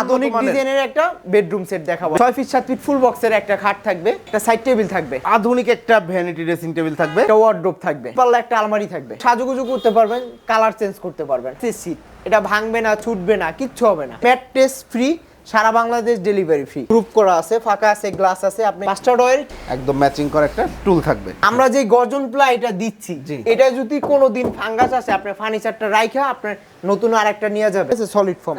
আধুনিক ডিজাইনের একটা বেডরুম সেট দেখাবো। ফিট ফিট ফুল বক্সের একটা খাট থাকবে একটা সাইড টেবিল থাকবে। আধুনিক একটা ভ্যানিটি ড্রেসিং টেবিল থাকবে। একটা থাকবে। পাল্লা একটা আলমারি থাকবে। সাজুগুজু করতে পারবেন কালার চেঞ্জ করতে পারবেন। সিট এটা ভাঙবে না ছুটবে না কিচ্ছু হবে না। ম্যাট্রেস ফ্রি সারা বাংলাদেশ ডেলিভারি ফ্রি প্রুফ করা আছে ফাঁকা আছে গ্লাস আছে আপনি মাস্টার্ড অয়েল একদম ম্যাচিং করা একটা টুল থাকবে। আমরা যে গর্জন প্লাই এটা দিচ্ছি। এটা যদি কোনোদিন ফাঙ্গাস আছে আপনার ফার্নিচারটা রাইখা আপনার নতুন আরেকটা নিয়ে যাবে। সলিড ফর্ম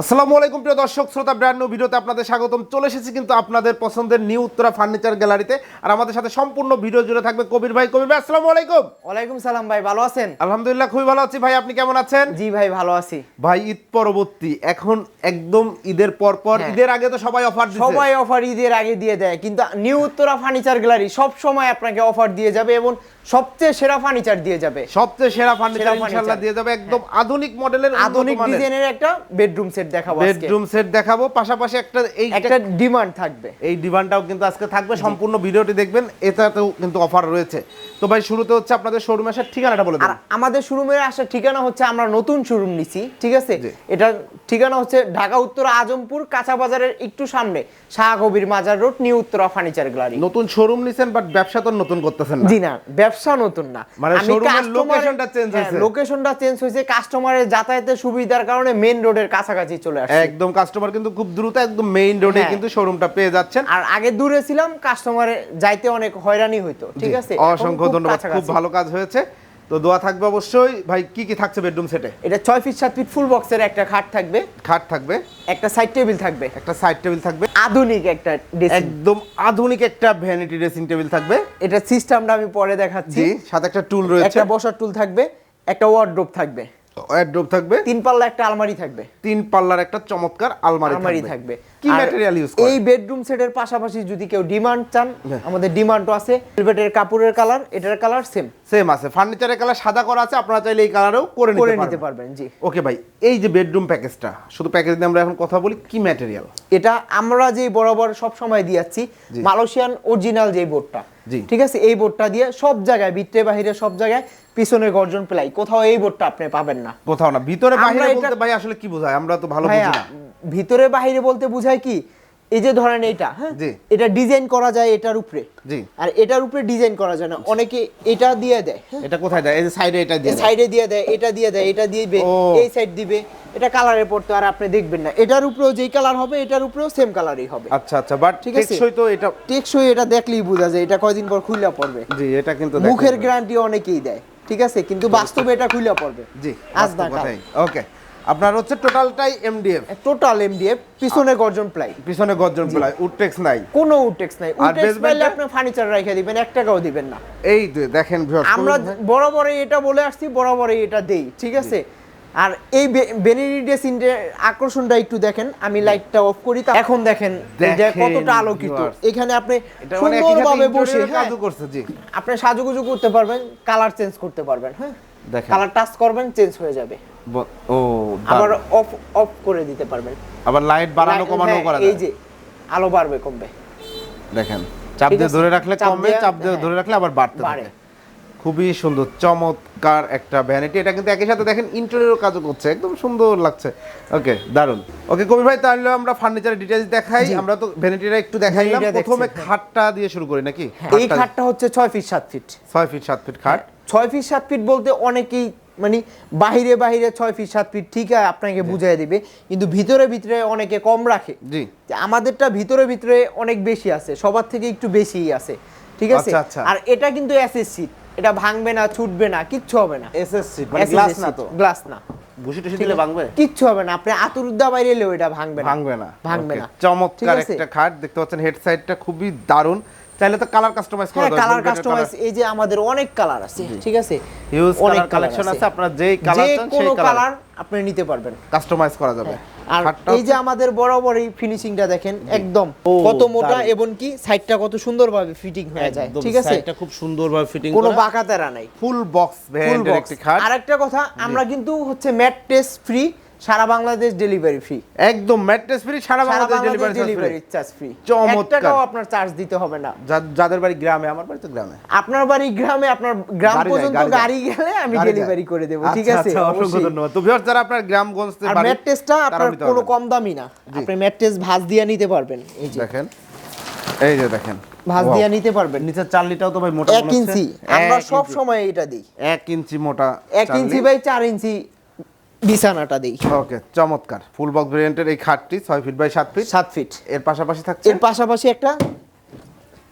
আসসালামু আলাইকুম প্রিয় দর্শক শ্রোতা ব্র্যান্ড নিউ ভিডিওতে আপনাদের স্বাগতম। চলে এসেছি কিন্তু আপনাদের পছন্দের নিউ উত্তরা ফার্নিচার গ্যালারিতে আর আমাদের সাথে সম্পূর্ণ ভিডিও জুড়ে থাকবে কবির ভাই। কবির ভাই আসসালামু আলাইকুম। ওয়ালাইকুম সালাম ভাই ভালো আছেন? আলহামদুলিল্লাহ খুবই ভালো আছি। ভাই আপনি কেমন আছেন? জি ভাই ভালো আছি। ভাই ঈদ পরবর্তী। এখন একদম ঈদের পর পর হ্যাঁ। ঈদের আগে তো সবাই অফার দিচ্ছে সবাই অফার ঈদের আগে দিয়ে দেয়। কিন্তু নিউ উত্তরা ফার্নিচার গ্যালারি সব সময় আপনাকে অফার দিয়ে যাবে এবং সবচেয়ে সেরা ফার্নিচার দিয়ে যাবে। সবচেয়ে সেরা ফার্নিচার ইনশাআল্লাহ দিয়ে যাবে। একদম আধুনিক মডেলের আধুনিক ডিজাইনের একটা বেডরুম সেট দেখাবো বেডরুম সেট দেখাবো পাশাপাশি একটা এই একটা ডিমান্ড থাকবে। এই ডিমান্ডটাও কিন্তু আজকে থাকবে সম্পূর্ণ ভিডিওটি দেখবেন এটাতেও কিন্তু অফার রয়েছে। তো ভাই শুরুতে হচ্ছে আপনাদের শোরুমে আসার ঠিকানাটা বলে দিন। আমাদের শোরুমের আসার ঠিকানা হচ্ছে আমরা নতুন শোরুম নিছি ঠিক আছে। এটা ঠিকানা হচ্ছে ঢাকা উত্তর আজমপুর কাঁচা বাজারের একটু সামনে Shah Kabir Mazar road new Uttara furniture gallery নতুন শোরুম নিছেন বাট ব্যবসা তো নতুন করতেছেন না। জি না ব্যবসা নতুন না। মানে এর locationটা change হয়েছে। লোকেশনটা চেঞ্জ হয়েছে কাস্টমারের যাতায়াতের সুবিধার কারণে মেইন রোডের কাছাকাছি চলে আসছে। একদম কাস্টমার কিন্তু খুব দ্রুত একদম মেইন রোডে হ্যাঁ। কিন্তু শোরুমটা পেয়ে যাচ্ছেন। আর আগে দূরে ছিলাম কাস্টমারে যাইতে অনেক হয়রানি হইতো ঠিক আছে? অসংখ্য ধন্যবাদ খুব ভালো কাজ হয়েছে। তো দোয়া থাকবে অবশ্যই। ভাই কি কি থাকছে বেডরুম সেটে এটা ফিট ফিট ফুল বক্সের একটা খাট থাকবে। খাট থাকবে। একটা সাইড টেবিল থাকবে। একটা সাইড টেবিল থাকবে। আধুনিক একটা ড্রেসিং একদম আধুনিক একটা ভ্যানিটি ড্রেসিং টেবিল থাকবে। এটা সিস্টেমটা আমি পরে দেখাচ্ছি। সাথে একটা টুল রয়েছে। একটা বসার টুল থাকবে একটা ওয়ার্ড্রোপ থাকবে। ওয়ার্ড্রোব থাকবে। তিন পাল্লা একটা আলমারি থাকবে। তিন পাল্লার একটা চমৎকার আলমারি আলমারি থাকবে। থাকবে। কি ম্যাটেরিয়াল ইউজ এই বেডরুম সেটের পাশাপাশি যদি কেউ ডিমান্ড চান হ্যাঁ। আমাদের ডিমান্ডও আছে। ভেলভেটের কাপড়ের কালার এটার কালার সেম সেম আছে। ফার্নিচারের কালার সাদা করা আছে আপনারা চাইলে এই কালারেও করে করে নিতে পারবেন। জি। ওকে ভাই এই যে বেডরুম প্যাকেজটা শুধু প্যাকেজ নিয়ে আমরা এখন কথা বলি কি ম্যাটেরিয়াল এটা আমরা যে বরাবর সব সময় দিয়েছি জি। মালয়েশিয়ান অরিজিনাল যে বোর্ডটা। ঠিক আছে? এই বোর্ডটা দিয়ে সব জায়গায় ভিতরে বাহিরে সব জায়গায় পিছনে গর্জন প্লাই। কোথাও এই বোর্ডটা আপনি পাবেন না। কোথাও না। ভিতরে বাইরে বলতে ভাই আসলে কি বোঝায়? আমরা তো ভালো বুঝি না। ভিতরে বাহিরে বলতে বুঝায় কি? এই যে ধরেন এটা হ্যাঁ? এটা ডিজাইন করা যায় এটার উপরে। জি। আর এটার উপরে ডিজাইন করা যায় না। অনেকে এটা দিয়ে দেয় হ্যাঁ? এটা কোথায় দেয়? এই যে সাইডে এটা দিয়ে সাইডে দিয়ে। দেয় এটা দিয়ে দেয় এটা দিবে এই সাইড দিবে এটা কালারের পড়তে আর আপনি দেখবেন না। এটার উপরেও যেই কালার হবে এটার উপরেও সেম কালারই হবে। আচ্ছা আচ্ছা বাট ঠিক আছে। আছে তো এটা টেকসই এটা দেখলেই বোঝা যায় এটা কয়দিন পর খুলে পড়বে। জি এটা কিন্তু মুখের গ্যারান্টি অনেকেই দেয় ঠিক আছে? কিন্তু বাস্তবে এটা খুলে পড়বে। জি আজ না ওকে আপনার হচ্ছে টোটালটাই এমডিএফ টোটাল এমডিএফ পিছনে গর্জন প্লাই। পিছনে গর্জন প্লাই উডটেক্স নাই। কোনো উটেক্স নাই। আর পাইলে basement-টা? আপনি ফার্নিচার রেখে দিবেন এক টাকাও দিবেন না। এই দেখেন আমরা বরাবরই এটা বলে আসছি বরাবরই এটা দেই ঠিক আছে? আর এই বেনিডিডে সিনের আকর্ষণটা একটু দেখেন আমি লাইটটা অফ করি তা এখন দেখেন এটা কতটা আলোকিত। এখানে আপনি মানে সুন্দরভাবে বসে হ্যাঁ, করছে জি। আপনি সাজুগুজু করতে পারবেন কালার চেঞ্জ করতে পারবেন হ্যাঁ? কালার টাচ করবেন চেঞ্জ হয়ে যাবে। ও আবার অফ অফ করে দিতে পারবেন। আবার লাইট বাড়ানো হ্যাঁ, কমানো করা এই যে আলো বাড়বে কমবে। দেখেন চাপ দিয়ে ধরে রাখলে কমবে চাপ দিয়ে হ্যাঁ। ধরে রাখলে আবার বাড়তে বাড়ে। খুবই সুন্দর চমৎকার একটা ভ্যানিটি এটা কিন্তু একই সাথে দেখেন ইন্টেরিয়র কাজও করছে একদম সুন্দর লাগছে। ওকে দারুণ ওকে কবির ভাই তাহলে আমরা ফার্নিচারের ডিটেইলস দেখাই। আমরা তো ভ্যানিটিটা একটু দেখাইলাম। প্রথমে হ্যাঁ। খাটটা দিয়ে শুরু করি নাকি? এই খাটটা হচ্ছে ছয় ফিট সাত ফিট ছয় ফিট সাত ফিট খাট। ছয় ফিট সাত ফিট বলতে অনেকেই মানে বাহিরে বাহিরে ছয় ফিট সাত ফিট ঠিক আছে আপনাকে বুঝাই দিবে। কিন্তু ভিতরে ভিতরে অনেকে কম রাখে। জি। আমাদেরটা ভিতরে ভিতরে অনেক বেশি আছে সবার থেকে একটু বেশিই আছে। ঠিক আছে? আচ্ছা, আচ্ছা। আর এটা কিন্তু এসএস সিট এটা ভাঙবে না ছুটবে না কিচ্ছু হবে না। এসএসসি মানে গ্লাস না তো? গ্লাস না। বুঝি টুসি দিলে ভাঙবে? কিচ্ছু হবে না আপনি আতুরুদ্দা বাইরে এলেও এটা ভাঙবে না। ভাঙবে না। ভাঙবে না। চমৎকার একটা খাট দেখতে পাচ্ছেন হেড সাইডটা খুবই দারুণ চাইলে তো কালার কাস্টমাইজ করা যাবে কালার কাস্টমাইজ এই যে আমাদের অনেক কালার আছে ঠিক আছে? হিউজ অনেক কালার কালেকশন আছে। আপনারা যেই কালার চান সেই কালার আপনি নিতে পারবেন। কাস্টমাইজ করা যাবে। আর এই যে আমাদের বরাবরই ফিনিশিংটা দেখেন একদম কত মোটা এবং কি সাইডটা কত সুন্দরভাবে ফিটিং হয়ে যায় ঠিক আছে? সাইডটা খুব সুন্দরভাবে ফিটিং কোনো বাঁকা তেরা নাই। ফুল বক্স ভ্যান একটি খাট। আরেকটা কথা আমরা কিন্তু হচ্ছে ম্যাট টেস্ট ফ্রি সারা বাংলাদেশ ডেলিভারি ফ্রি একদম ম্যাট্রেস ফ্রি সারা বাংলাদেশ ডেলিভারি চার্জ ফ্রি চমৎকার। আপনার চার্জ দিতে হবে না। যাদের বাড়ি গ্রামে আমার বাড়ি তো গ্রামে। আপনার বাড়ি গ্রামে আপনার গ্রাম পর্যন্ত গাড়ি গেলে আমি ডেলিভারি করে দেবো আচ্ছা, ঠিক আছে? আচ্ছা, অসংখ্য ধন্যবাদ। তো ভিউয়ার্স যারা আপনার গ্রামগঞ্জ থেকে আর বাড়ি, ম্যাট্রেসটা আপনার কোনো কম দামি না। আপনি ম্যাট্রেস ভাঁজ দিয়ে নিতে পারবেন। এই যে। দেখেন। এই যে দেখেন। ভাঁজ. দিয়ে নিতে পারবেন। নিচের চার্লিটাও তো ভাই মোটা এক মনে ইঞ্চি। আমরা সব সময় এটা দিই। এক ইঞ্চি মোটা এক ইঞ্চি বাই চার ইঞ্চি বিছানাটা দিই। ওকে চমৎকার। ফুল বক্স ভেরিয়েন্টের এই খাটটি ছয় ফিট বাই সাত ফিট? সাত ফিট। এর পাশাপাশি থাকছে? এর পাশাপাশি একটা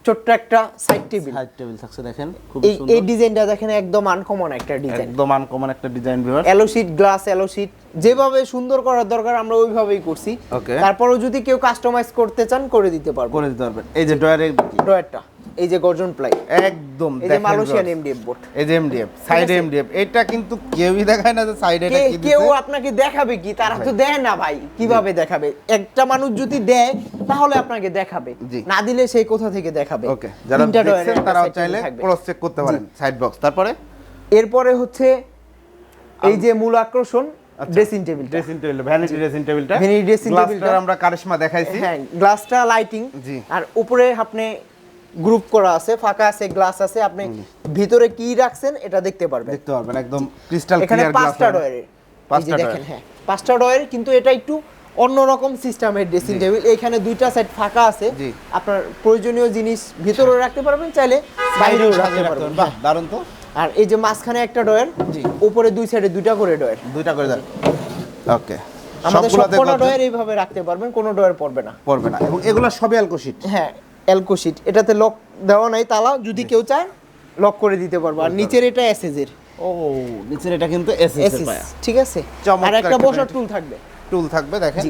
ছোট্ট একটা সাইড টেবিল সাইড টেবিল থাকছে দেখেন খুব এই এই ডিজাইনটা দেখেন একদম আনকমন একটা ডিজাইন একদম আনকমন একটা ডিজাইন ভিউয়ার এলো শীট গ্লাস এলো শীট যেভাবে সুন্দর করার দরকার আমরা ওইভাবেই করছি. তারপরেও যদি কেউ কাস্টমাইজ করতে চান করে দিতে পারব। করে দিতে পারবেন। এই যে ডয়ারের ড্রয়ারটা। এই যে গর্জন প্লাই একদম এই যে মালয়েশিয়ান। এমডিএফ বোর্ড এই যে এমডিএফ সাইড? এমডিএফ এটা কিন্তু কেউই দেখায় না যে সাইডে এটা কি কেউ আপনাকে দেখাবে কি? তারা তো দেয় না ভাই কীভাবে দেখাবে? একটা মানুষ যদি দেয় তাহলে আপনাকে দেখাবে। না দিলে সেই কোথা থেকে দেখাবে? ওকে যারা দেখছেন তারাও চাইলে ক্রস চেক করতে পারেন সাইড বক্স তারপরে? এরপরে হচ্ছে এই যে মূল আকর্ষণ dressing table dressing table vanity dressing টেবিলটা dressing গ্লাসটার table-টা- আমরা কারিশমা দেখাইছি। হ্যাঁ গ্লাসটা লাইটিং জি। আর উপরে আপনি গ্রুপ করা আছে ফাঁকা আছে গ্লাস আছে আপনি ভিতরে কি রাখছেন এটা দেখতে পারবেন। দেখতে পারবেন একদম ক্রিস্টাল এখানে পাঁচটা যে পাঁচটা দেখেন হ্যাঁ পাঁচটা ডয়ার কিন্তু এটা একটু অন্যরকম সিস্টেমের ড্রেসিং টেবিল এখানে দুইটা সাইড ফাঁকা আছে। আপনার প্রয়োজনীয় জিনিস ভিতরে রাখতে পারবেন চাইলে বাইরেও রাখতে পারবেন। বাহ দারুণ তো। আর এই যে মাঝখানে একটা ডয়ার জি। উপরে দুই সাইডে দুইটা করে ডয়ার দুইটা করে দেন ওকে আমাদের গর্জন ডয়ার এইভাবে রাখতে পারবেন কোনো ডয়ার পড়বে না। পড়বে না। এবং এগুলো সবই অ্যালকোশিট হ্যাঁ অ্যালকোশিট এটাতে লক দেওয়া নাই তালা যদি কেউ চায় লক করে দিতে পারব। আর নিচের এটা এসএস এর। ও নিচের এটা কিন্তু এসএস ঠিক আছে? আর একটা বসার টুল থাকবে। টুল থাকবে দেখেন।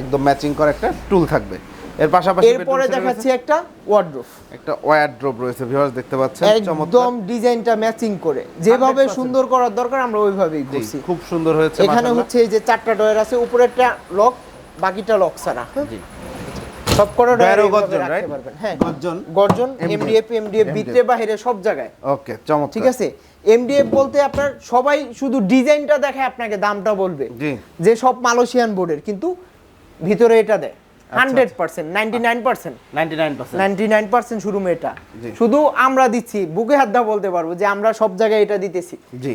একদম ম্যাচিং করা একটা টুল থাকবে। এর পাশাপাশি এরপরে দেখাচ্ছি একটা ওয়ার্ড্রোব একটা ওয়্যার ড্রপ রয়েছে ভিউয়ার্স দেখতে পাচ্ছেন। একদম ডিজাইনটা ম্যাচিং করে। যেভাবে সুন্দর করার দরকার আমরা ওইভাবেই করছি। খুব সুন্দর হয়েছে এখানে হচ্ছে এই যে চারটা ডয়ার আছে উপরেরটা লক বাকিটা লক ছাড়া। জি। সব কটা ডয়ার ডয়ারও গর্জন হ্যাঁ গর্জন গর্জন এমডিএফ এমডিএফ বিতে ভিতরে বাইরে সব জায়গায়। ওকে চমৎকার। ঠিক আছে? এমডিএফ বলতে আপনার সবাই শুধু ডিজাইনটা দেখে আপনাকে দামটা বলবে। যে সব মালয়েশিয়ান বোর্ডের কিন্তু ভিতরে এটা দেয়। Hundred percent ninety nine percent. Ninety nine percent. শুরু এটা শুধু আমরা দিচ্ছি বুকে হাত দা বলতে পারব যে আমরা সব জায়গায় এটা দিতেছি। জি।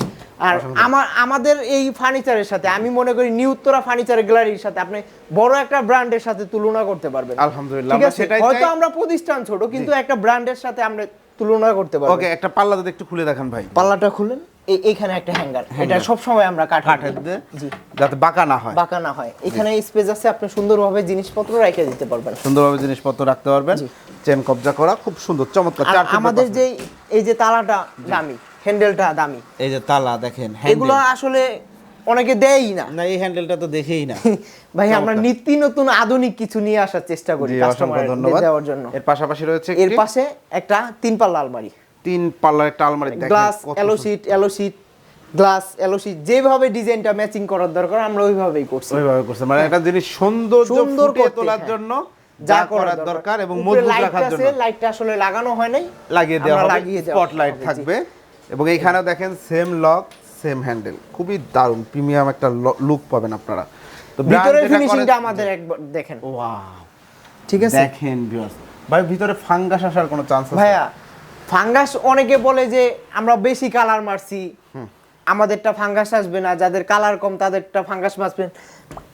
আর আমার আমাদের এই ফার্নিচারের সাথে আমি মনে করি নিউ উত্তরা ফার্নিচার গ্যালারির সাথে আপনি বড় একটা ব্র্যান্ডের সাথে তুলনা করতে পারবেন। আলহামদুলিল্লাহ ঠিক আছে? সেটাই হয়তো আমরা প্রতিষ্ঠান ছোট কিন্তু একটা ব্র্যান্ডের সাথে আমরা তুলনা করতে পারব। ওকে একটা পাল্লা যদি একটু খুলে দেখান ভাই। পাল্লাটা খুলেন। এই এইখানে একটা হ্যাঙ্গার। এটা সব সময় আমরা কাঠ কাঠের দিয়ে জি। যাতে বাঁকা না হয়। বাঁকা না হয়। এখানে স্পেস আছে আপনি সুন্দরভাবে জিনিসপত্র রেখে দিতে পারবেন। সুন্দরভাবে জিনিসপত্র রাখতে পারবেন। চেন কবজা করা খুব সুন্দর চমৎকার। আমাদের যে এই যে তালাটা দামি হ্যান্ডেলটা দামি। এই যে তালা দেখেন এগুলো আসলে অনেকে দেয়ই না। না এই হ্যান্ডেলটা তো দেখেই না। ভাই আমরা নিত্য নতুন আধুনিক কিছু নিয়ে আসার চেষ্টা করি কাস্টমারদের ধন্যবাদ। দেওয়ার জন্য। এর পাশাপাশি রয়েছে এর পাশে একটা তিন পাল্লা আলমারি। তিন পাল্লার একটা আলমারি দেখেন গ্লাস এলো। শিট এলো শিট গ্লাস এলো শিট যেভাবে ডিজাইনটা ম্যাচিং করার দরকার আমরা ওইভাবেই করছি। ওইভাবে করছে মানে একটা জিনিস সুন্দর সুন্দর করতে, তোলার হ্যাঁ। জন্য যা করার দরকার। এবং মজবুত রাখার জন্য। লাইটটা আসলে লাগানো হয় নাই লাগিয়ে দেওয়া হবে স্পটলাইট থাকবে। এবং এইখানেও দেখেন সেম লক সেম হ্যান্ডেল খুবই দারুণ প্রিমিয়াম একটা লুক পাবেন আপনারা। তো ভিতরে ফিনিশিংটা আমাদের একবার দেখেন। ওয়াও। ঠিক আছে? দেখেন ভিউয়ার্স ভাই ভিতরে ফাঙ্গাস আসার কোনো চান্স আছে? ভাইয়া ফাঙ্গাস অনেকে বলে যে আমরা বেশি কালার মারছি। আমাদেরটা ফাঙ্গাস আসবে না যাদের কালার কম তাদেরটা ফাঙ্গাস মারবে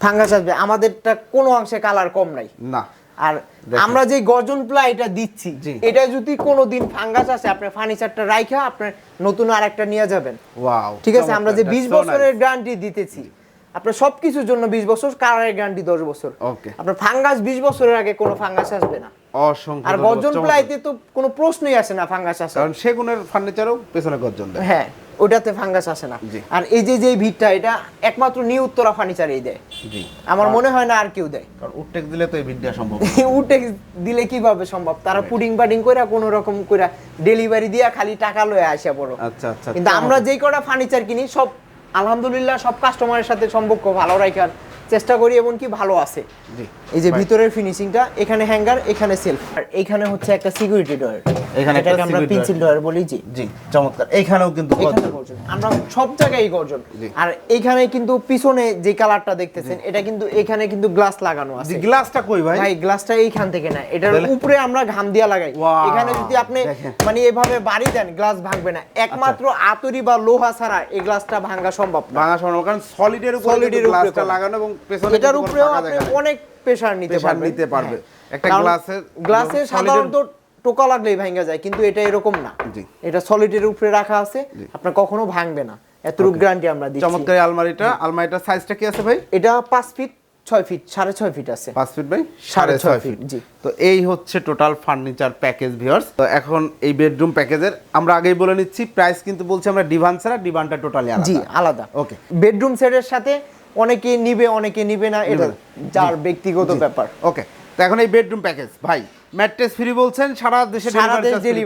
ফাঙ্গাস আসবে আমাদেরটা কোনো অংশে কালার কম নাই। না আর আমরা যে গর্জন প্লাই এটা দিচ্ছি এটা যদি কোনোদিন ফাঙ্গাস আসে আপনি ফার্নিচারটা রাইখা আপনি নতুন আর একটা নিয়ে যাবেন। ওয়াও ঠিক আছে আমরা যে বিশ বছরের গ্যারান্টি দিতেছি আপনার সবকিছুর জন্য বিশ বছর কালারের গ্যারান্টি দশ বছর। ওকে আপনার ফাঙ্গাস বিশ বছরের আগে কোনো ফাঙ্গাস আসবে না। অসংখ্য আর গর্জন প্লাইতে তো কোনো প্রশ্নই আসে না ফাঙ্গাস আসে। কারণ সেগুনের ফার্নিচারও পেছনে গর্জন দেয়। হ্যাঁ ওটাতে ফাঙ্গাস আসে না। আর এই যে যে ভিড়টা এটা একমাত্র নিউ উত্তরা ফার্নিচারই দেয়। আমার মনে হয় না আর কেউ দেয়। কারণ দিলে তো এই বিদ্যা সম্ভব উঠে দিলে কীভাবে সম্ভব? তারা পুডিং বাডিং কইরা কোনো রকম কইরা ডেলিভারি দিয়া খালি টাকা লয়ে আসা বড়। আচ্ছা আচ্ছা কিন্তু আমরা যেই কটা ফার্নিচার কিনি সব আলহামদুলিল্লাহ সব কাস্টমারের সাথে সম্পর্ক ভালো রাখার চেষ্টা করি এমনকি ভালো আছে। জি। এই যে ভিতরের ফিনিশিংটা এখানে হ্যাঙ্গার এখানে সেলফ আর এখানে হচ্ছে একটা সিকিউরিটি ডোর এখানে একটা আমরা পেন্সিল ড্রয়ার বলি জি। জি চমৎকার। এইখানেও কিন্তু গর্জন। আমরা সব জায়গায় গর্জন। আর এখানে কিন্তু পিছনে যে কালারটা দেখতেছেন এটা কিন্তু এখানে কিন্তু গ্লাস লাগানো আছে। গ্লাসটা কই ভাই? ভাই গ্লাসটা এইখান থেকে না এটার উপরে আমরা ঘাম দিয়া লাগাই। এখানে যদি আপনি মানে এভাবে বাড়ি দেন গ্লাস ভাঙবে না। একমাত্র আতরি বা লোহা ছাড়া এই গ্লাসটা ভাঙা সম্ভব না। ভাঙা সম্ভব কারণ সলিডের উপরে গ্লাসটা লাগানো এবং এটার উপরেও আপনি অনেক প্রেসার নিতে পারবেন। নিতে পারবে। হ্যাঁ। একটা গ্লাসে সাধারণত টোকা লাগলেই ভাঙা যায় কিন্তু এটা এরকম না। এটা সলিডের উপরে রাখা আছে আপনার কখনো ভাঙবে না। এতটুকু গ্যারান্টি আমরা দিচ্ছি। চমৎকার এই আলমারিটা। সাইজটা কি আছে ভাই? এটা পাঁচ ফিট ছয় ফিট সাড়ে ছয় ফিট আছে। পাঁচ ফিট বাই সাড়ে সাড়ে ছয় ছয় ফিট, ফিট জি। তো এই হচ্ছে টোটাল ফার্নিচার প্যাকেজ ভিউয়ার্স তো এখন এই বেডরুম প্যাকেজের আমরা আগেই বলে নিচ্ছি প্রাইস কিন্তু বলছি আমরা ডিভান ছাড়া ডিভানটা টোটালি জি আলাদা। আলাদা। ওকে বেডরুম সেটের সাথে অনেকে নিবে অনেকে নিবে না এটা যার ব্যক্তিগত ব্যাপার। ওকে তো এখন এই বেডরুম প্যাকেজ ভাই ম্যাট্রেস ফ্রি বলছেন সারা দেশে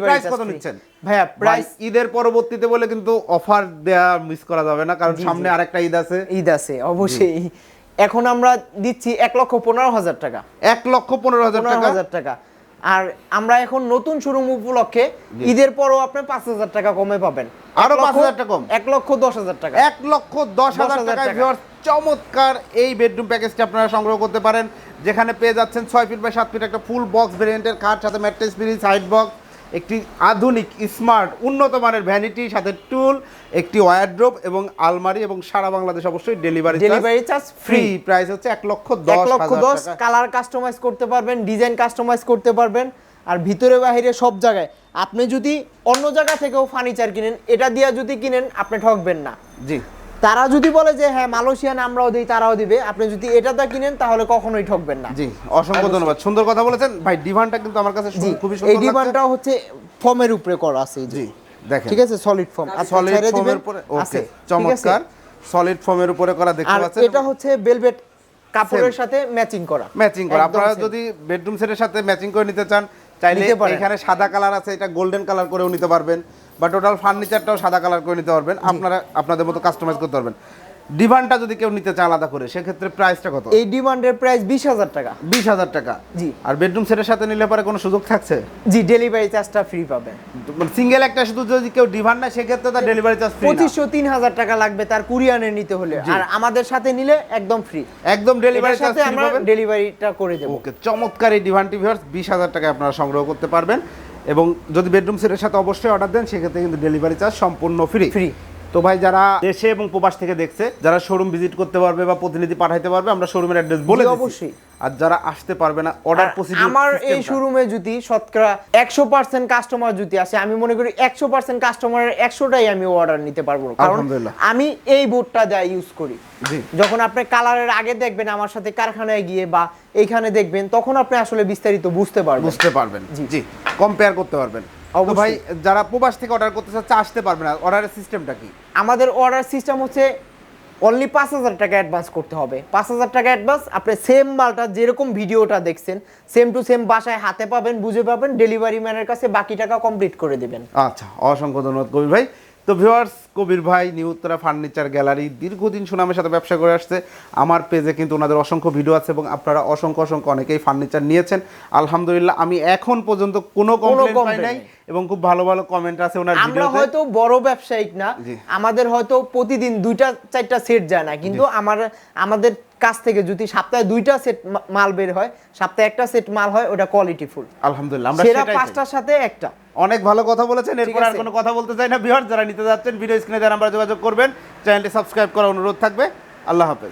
প্রাইস কত নিচ্ছেন? ভাইয়া প্রাইস ঈদের পরবর্তীতে বলে কিন্তু অফার দেয়া মিস করা যাবে না কারণ সামনে আরেকটা ঈদ আছে। ঈদ আছে অবশ্যই। এখন আমরা দিচ্ছি এক লক্ষ পনেরো হাজার টাকা। এক লক্ষ পনেরো হাজার হাজার টাকা। আর আমরা এখন নতুন শোরুম উপলক্ষে ঈদের পরও আপনি পাঁচ হাজার টাকা কমে পাবেন। আরও পাঁচ হাজার টাকা কম? এক লক্ষ দশ হাজার টাকা। এক লক্ষ দশ হাজার 10,000 টাকা। চমৎকার এই বেডরুম প্যাকেজটি আপনারা সংগ্রহ করতে পারেন। যেখানে পেয়ে যাচ্ছেন ছয় ফিট বাই সাত ফিট একটা ফুল বক্স ভেরিয়েন্টের খাট সাথে ম্যাট্রেস ফ্রি সাইড বক্স একটি আধুনিক স্মার্ট উন্নত মানের ভ্যানিটি সাথে টুল একটি ওয়ারড্রোব এবং আলমারি এবং সারা বাংলাদেশ অবশ্যই delivery delivery charge free price হচ্ছে এক লক্ষ দশ লক্ষ দশ কালার কাস্টমাইজ করতে পারবেন ডিজাইন কাস্টমাইজ করতে পারবেন আর ভিতরে বাইরে সব জায়গায়। আপনি যদি অন্য জায়গা থেকেও ফার্নিচার কিনেন এটা দিয়ে যদি কিনেন আপনি ঠকবেন না। জি। তারা যদি বলে যে হ্যাঁ মালয়েশিয়ান আমরাও দিই তারাও দিবে। আপনি যদি এটাতে কিনেন তাহলে কখনোই ঠকবেন না। জি অসংখ্য ধন্যবাদ। সুন্দর কথা বলেছেন। ভাই ডিভানটা কিন্তু আমার কাছে খুবই এই সুন্দর লাগছে। ডিমান্ডটাও হচ্ছে ফর্মের উপরে করা আছে জি দেখেন। ঠিক আছে? সলিড ফর্ম আর সলিড ফোমের উপরে ওকে চমৎকার। সলিড ফোমের উপরে করা দেখতে আর পাচ্ছেন। এটা হচ্ছে বেলভেট কাপড়ের সাথে ম্যাচিং করা। ম্যাচিং করা। আপনারা যদি বেডরুম সেটের সাথে ম্যাচিং করে নিতে চান চাইলে। এখানে সাদা কালার আছে এটা গোল্ডেন কালার করেও নিতে পারবেন। বা টোটাল ফার্নিচারটাও সাদা কালার করে নিতে পারবেন। আপনারা আপনাদের মতো কাস্টমাইজ করতে পারবেন। ডিভানটা যদি কেউ নিতে চায় আলাদা করে সেক্ষেত্রে প্রাইসটা কত? এই ডিমান্ডের প্রাইস বিশ হাজার টাকা। বিশ হাজার টাকা। জি। আর বেডরুম সেটের সাথে নিলে পরে কোনো সুযোগ থাকছে? জি ডেলিভারি চার্জটা ফ্রি পাবেন সিঙ্গেল একটা শুধু যদি কেউ ডিভান না সেক্ষেত্রে তার ডেলিভারি চার্জ পঁচিশশো তিন হাজার টাকা লাগবে তার কুরিয়ানে নিতে হলে। আর আমাদের সাথে নিলে একদম ফ্রি একদম ডেলিভারি সাথে আমরা ডেলিভারিটা করে দেবো। ওকে চমৎকার এই ডিভান টিভিয়ার্স বিশ হাজার টাকায় আপনারা সংগ্রহ করতে পারবেন। এবং যদি বেডরুম সেটের সাথে অবশ্যই অর্ডার দেন, সেক্ষেত্রে কিন্তু ডেলিভারি চার্জ সম্পূর্ণ ফ্রি Free। তো ভাই যারা দেশে এবং প্রবাস থেকে দেখছে যারা শোরুম ভিজিট করতে পারবে বা প্রতিনিধি পাঠাইতে পারবে আমরা শোরুমের অ্যাড্রেস বলে অবশ্যই। আর যারা আসতে পারবে না অর্ডার প্রসিডিউর আমার এই শোরুমে যদি শতকরা একশো পার্সেন্ট কাস্টমার যদি আসে আমি মনে করি একশো পার্সেন্ট কাস্টমারের একশোটাই আমি অর্ডার নিতে পারব কারণ। আমি এই বোর্ডটা দেয় ইউজ করি যখন আপনি কালারের আগে দেখবেন আমার সাথে কারখানায় গিয়ে বা এইখানে দেখবেন তখন আপনি আসলে বিস্তারিত বুঝতে পারবেন বুঝতে পারবেন জি। জি কম্পেয়ার করতে পারবেন। ভাই যারা প্রবাস থেকে অর্ডার করতে চাচ্ছে আসতে পারবে না। অর্ডারের সিস্টেমটা কি? আমাদের অর্ডার সিস্টেম হচ্ছে অনলি পাঁচ হাজার টাকা অ্যাডভান্স করতে হবে। পাঁচ হাজার টাকা অ্যাডভান্স আপনি সেম মালটা যেরকম ভিডিওটা দেখছেন সেম টু সেম বাসায় হাতে পাবেন বুঝে পাবেন ডেলিভারি ম্যানের কাছে বাকি টাকা কমপ্লিট করে দেবেন। আচ্ছা অসংখ্য ধন্যবাদ কবির ভাই। তো ভিউয়ার্স কবির ভাই নিউ উত্তরা ফার্নিচার গ্যালারি দীর্ঘদিন সুনামের সাথে ব্যবসা করে আসছে। আমার পেজে কিন্তু ওনাদের অসংখ্য ভিডিও আছে এবং আপনারা অসংখ্য অসংখ্য অনেকেই ফার্নিচার নিয়েছেন। আলহামদুলিল্লাহ আমি এখন পর্যন্ত কোনো কমপ্লেন পাই নাই এবং খুব ভালো ভালো কমেন্ট আছে ওনার আমরা হয়তো বড় ব্যবসায়িক না আমাদের হয়তো প্রতিদিন দুইটা চারটা সেট যায় না। কিন্তু আমার আমাদের কাছ থেকে যদি সপ্তাহে দুইটা সেট মাল বের হয় সপ্তাহে একটা সেট মাল হয় ওটা কোয়ালিটি ফুল আলহামদুলিল্লাহ আমরা সেরা পাঁচটার সাথে একটা। অনেক ভালো কথা বলেছেন এরপর আর কোনো কথা বলতে চাই না। বিহার যারা নিতে যাচ্ছেন ভিডিও স্ক্রিনে যারা আমরা যোগাযোগ করবেন। চ্যানেলটি সাবস্ক্রাইব করার অনুরোধ থাকবে। আল্লাহ হাফেজ।